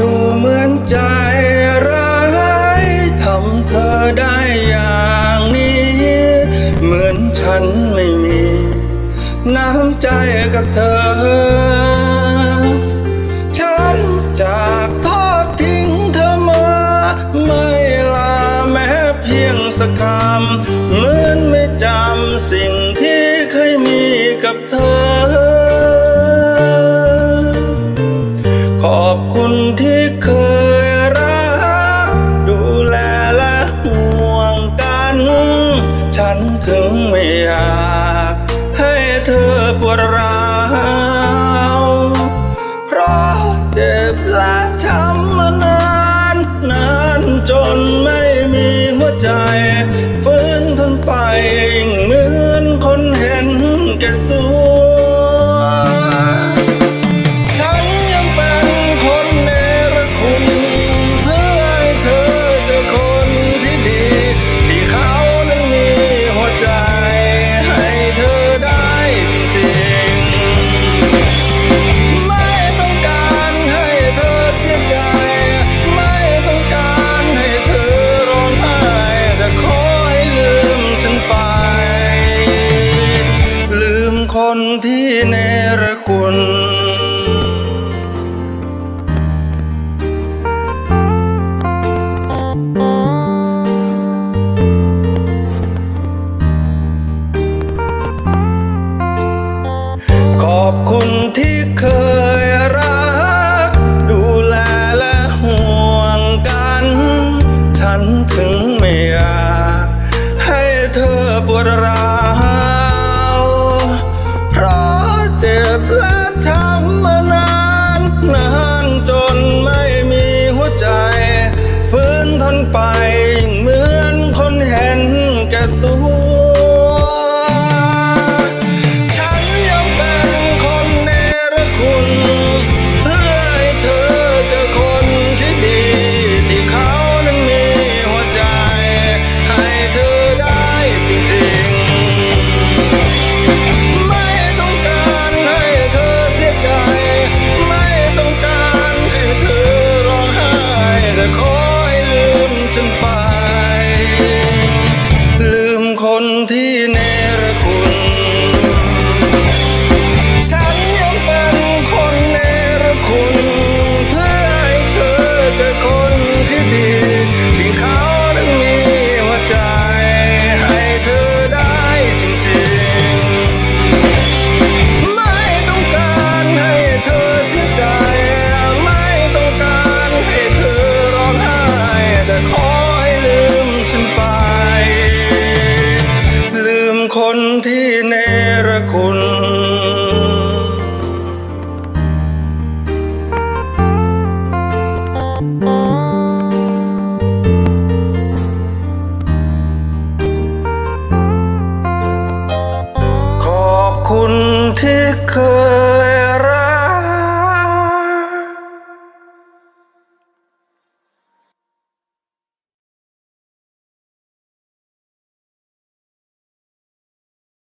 ดูเหมือนใจร้ายทำเธอได้อย่างนี้ เหมือนฉันไม่มี น้ำใจกับเธอ ฉันจากทอดทิ้งเธอมา ไม่ลาแม้เพียงสักคำ อยากให้เธอปวดร้า รคุณขอบคุณที่เคยรัก ดูแลและห่วงกัน ฉันถึงไม่อยากให้เธอปวดร้า เจ็บและช้ำมานานนานจนไม่มีหัวใจ ฟื้นทนไปเหมือน 升华 คุณที่เคย